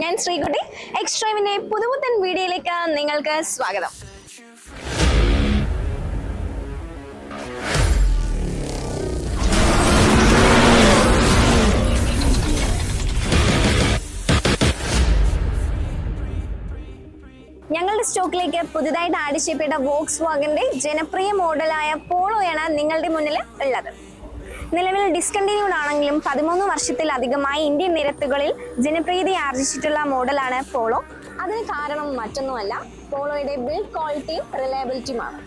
ഞാൻ ശ്രീകുട്ടി. എക്സ്ട്രീമിന്റെ പുതുപുത്തൻ വീഡിയോയിലേക്ക് നിങ്ങൾക്ക് സ്വാഗതം. ഞങ്ങളുടെ സ്റ്റോക്കിലേക്ക് പുതുതായിട്ട് ആഡ് ചെയ്യപ്പെട്ട വോക്സ് വാഗന്റെ ജനപ്രിയ മോഡലായ പോളോയാണ് നിങ്ങളുടെ മുന്നിൽ ഉള്ളത്. നിലവിൽ ഡിസ്കണ്ടിന്യൂഡ് ആണെങ്കിലും പതിമൂന്ന് വർഷത്തിലധികമായി ഇന്ത്യൻ നിരത്തുകളിൽ ജനപ്രീതി ആർജിച്ചിട്ടുള്ള മോഡലാണ് പോളോ. അതിന് കാരണം മറ്റൊന്നുമല്ല പോളോയുടെ ബിൽഡ് ക്വാളിറ്റിയും റിലയബിലിറ്റിയുമാണ്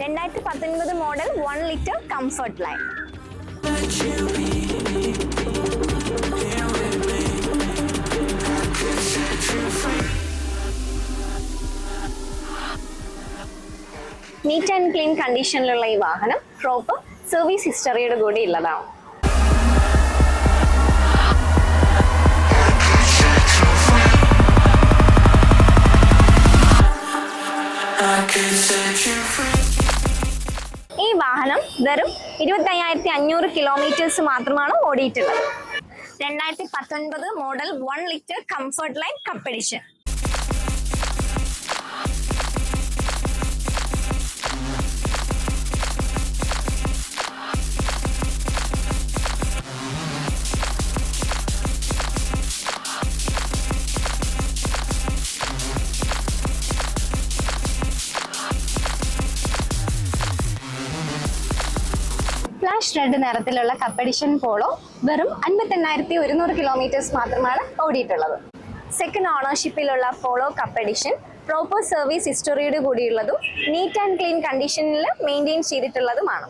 രണ്ടായിരത്തി പത്തൊൻപത് model one litre comfort line neat and clean കണ്ടീഷനിലുള്ള ഈ വാഹനം പ്രോപ്പർ സർവീസ് ഹിസ്റ്ററിയുടെ കൂടി ഉള്ളതാണ്. ഈ വാഹനം വെറും ഇരുപത്തി അയ്യായിരത്തി അഞ്ഞൂറ് കിലോമീറ്റേഴ്സ് മാത്രമാണ് ഓടിയിട്ടുള്ളത് രണ്ടായിരത്തി പത്തൊൻപത് model one litre comfort line cup flash red നിറത്തിലുള്ള കപ്പഡിഷൻ പോളോ വെറും അൻപത്തെണ്ണായിരത്തി ഒരുന്നൂറ് കിലോമീറ്റേഴ്സ് മാത്രമാണ് ഓടിയിട്ടുള്ളത്. സെക്കൻഡ് ഓണർഷിപ്പിലുള്ള പോളോ കപ്പഡിഷൻ പ്രോപ്പർ സർവീസ് ഹിസ്റ്ററിയോട് കൂടിയുള്ളതും നീറ്റ് ആൻഡ് ക്ലീൻ കണ്ടീഷനിൽ മെയിന്റെയിൻ ചെയ്തിട്ടുള്ളതുമാണ്.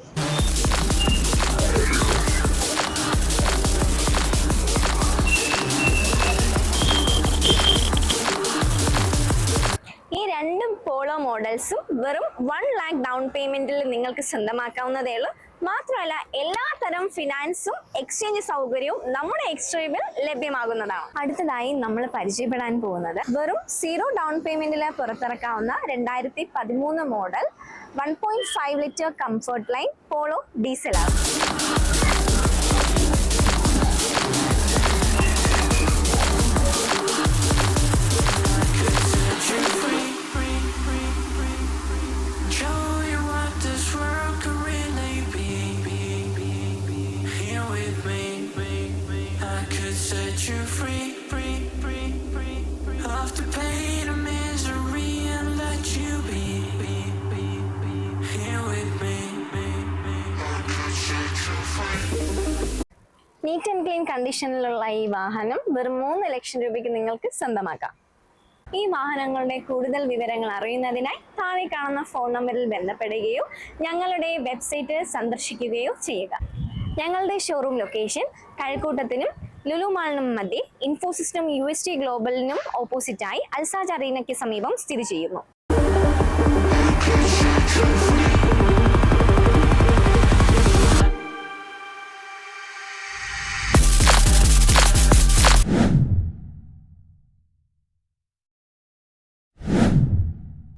പോളോ മോഡൽസും വെറും വൺ ലാക്ക് ഡൗൺ പേയ്മെന്റിൽ നിങ്ങൾക്ക് സ്വന്തമാക്കാവുന്നതേ ഉള്ളൂ. മാത്രമല്ല എല്ലാ തരം ഫിനാൻസും എക്സ്ചേഞ്ച് സൗകര്യവും നമ്മുടെ എക്സ്ട്രീമിൽ ലഭ്യമാകുന്നതാണ്. അടുത്തതായി നമ്മൾ പരിചയപ്പെടാൻ പോകുന്നത് വെറും സീറോ ഡൗൺ പേയ്മെന്റിൽ പുറത്തിറക്കാവുന്ന രണ്ടായിരത്തി പതിമൂന്ന് model one point five litre comfort line polo ഡീസലാണ്. Neat and clean കണ്ടീഷനിലുള്ള ഈ വാഹനം വെറും മൂന്ന് ലക്ഷം രൂപയ്ക്ക് നിങ്ങൾക്ക് സ്വന്തമാക്കാം. ഈ വാഹനങ്ങളുടെ കൂടുതൽ വിവരങ്ങൾ അറിയുന്നതിനായി താഴെ കാണുന്ന ഫോൺ നമ്പറിൽ ബന്ധപ്പെടുകയോ ഞങ്ങളുടെ വെബ്സൈറ്റ് സന്ദർശിക്കുകയോ ചെയ്യുക. ഞങ്ങളുടെ ഷോറൂം ലൊക്കേഷൻ കഴക്കൂട്ടത്തിനും ലുലു മാളിനും മധ്യേ ഇൻഫോസിസിനും യു എസ് ടി ഗ്ലോബലിനും ഓപ്പോസിറ്റായി അൽസാജ് അറീനയ്ക്ക് സമീപം സ്ഥിതി ചെയ്യുന്നു.